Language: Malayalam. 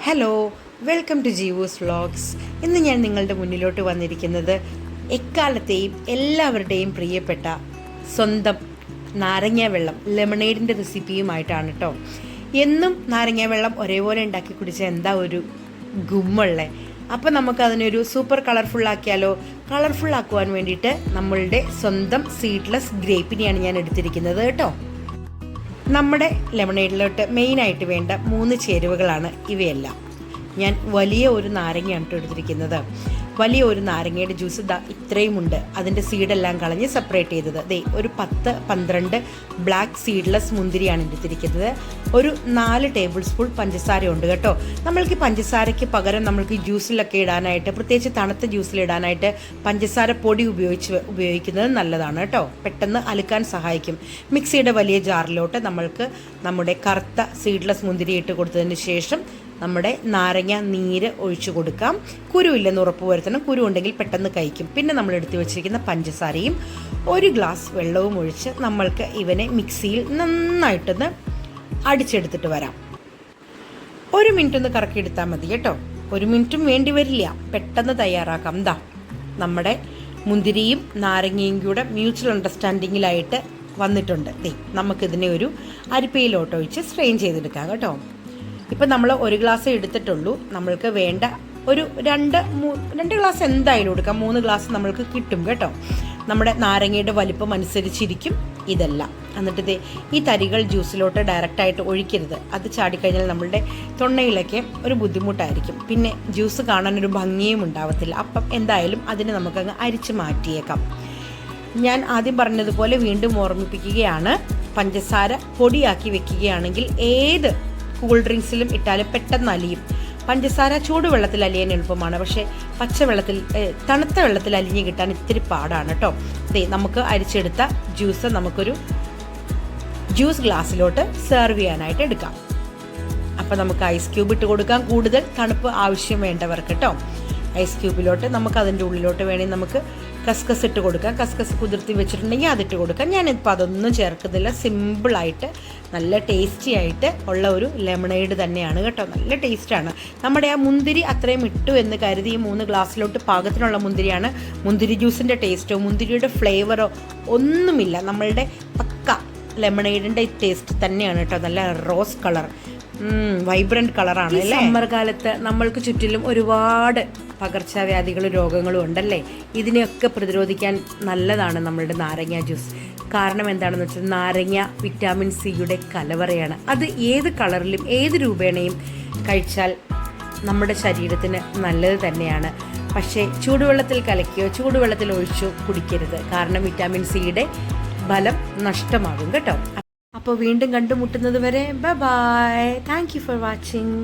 Hello welcome to Jeevu's vlogs ഇന്ന് ഞാൻ നിങ്ങളുടെ മുന്നിലോട്ട് വന്നിരിക്കുന്നത് എക്കാലത്തെയും എല്ലാവരുടെയും പ്രിയപ്പെട്ട സ്വന്തം നാരങ്ങ വെള്ളം ലെമണേഡിന്റെ റെസിപ്പിയുമായിട്ടാണ് കേട്ടോ എന്നും നാരങ്ങ വെള്ളം ഒരേപോലെ ഉണ്ടാക്കി കുടിച്ചാൽ എന്താ ഒരു ഗുമ്മുള്ളേ? അപ്പം നമുക്കതിനൊരു സൂപ്പർ കളർഫുൾ ആക്കുവാൻ വേണ്ടിയിട്ട് നമ്മളുടെ സ്വന്തം സീഡ്ലെസ് ഗ്രേപ്പിനെയാണ് ഞാൻ എടുത്തിരിക്കുന്നത് കേട്ടോ. നമ്മുടെ ലെമണേഡിലോട്ട് മെയിനായിട്ട് വേണ്ട മൂന്ന് ചേരുവകളാണ് ഇവയെല്ലാം. ഞാൻ വലിയ ഒരു നാരങ്ങയാണ് എടുത്തിരിക്കുന്നത് വലിയ ഒരു നാരങ്ങയുടെ ജ്യൂസ് ദാ ഇത്രയും ഉണ്ട് അതിന്റെ സീഡെല്ലാം കളഞ്ഞ് സെപ്പറേറ്റ് ചെയ്തത്. ദേ ഒരു പത്ത് പന്ത്രണ്ട് ബ്ലാക്ക് സീഡ്ലെസ് മുന്തിരിയാണ് എടുത്തിരിക്കുന്നത്. ഒരു നാല് ടേബിൾ സ്പൂൺ പഞ്ചസാര ഉണ്ട് കേട്ടോ. നമ്മൾക്ക് പഞ്ചസാരയ്ക്ക് പകരം നമ്മൾക്ക് ജ്യൂസിലൊക്കെ ഇടാനായിട്ട് പ്രത്യേകിച്ച് തണുത്ത ജ്യൂസിൽ ഇടാനായിട്ട് പഞ്ചസാര പൊടി ഉപയോഗിച്ച് ഉപയോഗിക്കുന്നത് നല്ലതാണ് കേട്ടോ. പെട്ടെന്ന് അലുക്കാൻ സഹായിക്കും. മിക്സിയുടെ വലിയ ജാറിലോട്ട് നമ്മൾക്ക് നമ്മുടെ കറുത്ത സീഡ്ലെസ് മുന്തിരി ഇട്ട് കൊടുത്തതിന് ശേഷം നമ്മുടെ നാരങ്ങ നീര് ഒഴിച്ചു കൊടുക്കാം. കുരു ഇല്ലെന്ന് ഉറപ്പ് വരുത്തണം. കുരു ഉണ്ടെങ്കിൽ പെട്ടെന്ന് കഴിക്കും. പിന്നെ നമ്മൾ എടുത്തു വെച്ചിരിക്കുന്ന പഞ്ചസാരയും ഒരു ഗ്ലാസ് വെള്ളവും ഒഴിച്ച് നമ്മൾക്ക് ഇവനെ മിക്സിയിൽ നന്നായിട്ടൊന്ന് അടിച്ചെടുത്തിട്ട് വരാം. ഒരു മിനിറ്റ് ഒന്ന് കറക്കിയെടുത്താൽ മതി കേട്ടോ. ഒരു മിനിറ്റും വേണ്ടി വരില്ല. പെട്ടെന്ന് തയ്യാറാക്കാം. ദാ നമ്മുടെ മുന്തിരിയും നാരങ്ങയും കൂടെ മ്യൂച്വൽ അണ്ടർസ്റ്റാൻഡിങ്ങിലായിട്ട് വന്നിട്ടുണ്ട്. ദേ നമുക്കിതിനെ ഒരു അരിപ്പയിലോട്ട് ഒഴിച്ച് സ്ട്രെയിൻ ചെയ്തെടുക്കാം കേട്ടോ. ഇപ്പം നമ്മൾ ഒരു ഗ്ലാസ് എടുത്തിട്ടുള്ളൂ. നമ്മൾക്ക് വേണ്ട ഒരു രണ്ട് മൂ- രണ്ട് ഗ്ലാസ് എന്തായാലും എടുക്കാം. മൂന്ന് ഗ്ലാസ് നമ്മൾക്ക് കിട്ടും കേട്ടോ. നമ്മുടെ നാരങ്ങയുടെ വലിപ്പം അനുസരിച്ചിരിക്കും ഇതെല്ലാം. എന്നിട്ട് ഇത് ഈ തരികൾ ജ്യൂസിലോട്ട് ഡയറക്റ്റായിട്ട് ഒഴിക്കരുത്. അത് ചാടിക്കഴിഞ്ഞാൽ നമ്മളുടെ തൊണ്ണയിലൊക്കെ ഒരു ബുദ്ധിമുട്ടായിരിക്കും. പിന്നെ ജ്യൂസ് കാണാൻ ഒരു ഭംഗിയും ഉണ്ടാവത്തില്ല. അപ്പം എന്തായാലും അതിനെ നമുക്കങ്ങ് അരിച്ച് മാറ്റിയേക്കാം. ഞാൻ ആദ്യം പറഞ്ഞതുപോലെ വീണ്ടും ഓർമ്മിപ്പിക്കുകയാണ്. പഞ്ചസാര പൊടിയാക്കി വെക്കുകയാണെങ്കിൽ ഏത് കൂൾ ഡ്രിങ്ക്സിലും ഇട്ടാലും പെട്ടെന്ന് അലിയും. പഞ്ചസാര ചൂടുവെള്ളത്തിൽ അലിയാൻ എളുപ്പമാണ്. പക്ഷേ പച്ചവെള്ളത്തിൽ തണുത്ത വെള്ളത്തിൽ അലിഞ്ഞ് കിട്ടാൻ ഇത്തിരി പാടാണ് കേട്ടോ നമുക്ക് അരിച്ചെടുത്ത ജ്യൂസ് നമുക്കൊരു ജ്യൂസ് ഗ്ലാസ്സിലോട്ട് സെർവ് ചെയ്യാനായിട്ട് എടുക്കാം. അപ്പോൾ നമുക്ക് ഐസ് ക്യൂബ് ഇട്ട് കൊടുക്കാം. കൂടുതൽ തണുപ്പ് ആവശ്യം വേണ്ടവർക്ക് കേട്ടോ ഐസ് ക്യൂബിലോട്ട് നമുക്ക് അതിന്റെ ഉള്ളിലോട്ട് വേണമെങ്കിൽ നമുക്ക് കസ്കസ് ഇട്ട് കൊടുക്കാം. കസ്കസ് കുതിർത്തി വെച്ചിട്ടുണ്ടെങ്കിൽ അതിട്ട് കൊടുക്കാം. ഞാനിപ്പോൾ അതൊന്നും ചേർക്കുന്നില്ല. സിമ്പിളായിട്ട് നല്ല ടേസ്റ്റി ആയിട്ട് ഉള്ള ഒരു ലെമണേഡ് തന്നെയാണ് കേട്ടോ. നല്ല ടേസ്റ്റാണ് നമ്മുടെ ആ മുന്തിരി അത്രയും ഇട്ടു എന്ന് കരുതി ഈ മൂന്ന് ഗ്ലാസ്സിലോട്ട് പാകത്തിനുള്ള മുന്തിരിയാണ്. മുന്തിരി ജ്യൂസിന്റെ ടേസ്റ്റോ മുന്തിരിയുടെ ഫ്ലേവറോ ഒന്നുമില്ല. നമ്മളുടെ പക്ക ലെമണേഡിന്റെ ടേസ്റ്റ് തന്നെയാണ് കേട്ടോ. നല്ല റോസ് കളർ വൈബ്രന്റ് കളറാണ് അല്ലേ? സമ്മർ കാലത്ത് നമ്മൾക്ക് ചുറ്റിലും ഒരുപാട് പകർച്ചവ്യാധികളും രോഗങ്ങളും ഉണ്ടല്ലേ? ഇതിനെയൊക്കെ പ്രതിരോധിക്കാൻ നല്ലതാണ് നമ്മളുടെ നാരങ്ങ ജ്യൂസ് കാരണം എന്താണെന്ന് വെച്ചാൽ നാരങ്ങ വിറ്റാമിൻ സിയുടെ കലവറയാണ്. അത് ഏത് കളറിലും ഏത് രൂപേണയും കഴിച്ചാൽ നമ്മുടെ ശരീരത്തിന് നല്ലത് തന്നെയാണ്. പക്ഷേ ചൂടുവെള്ളത്തിൽ കലക്കിയോ ചൂടുവെള്ളത്തിൽ ഒഴിച്ചോ കുടിക്കരുത്. കാരണം വിറ്റാമിൻ സിയുടെ ഫലം നഷ്ടമാകും കേട്ടോ. അപ്പോൾ വീണ്ടും കണ്ടുമുട്ടുന്നത് വരെ bye thank you for watching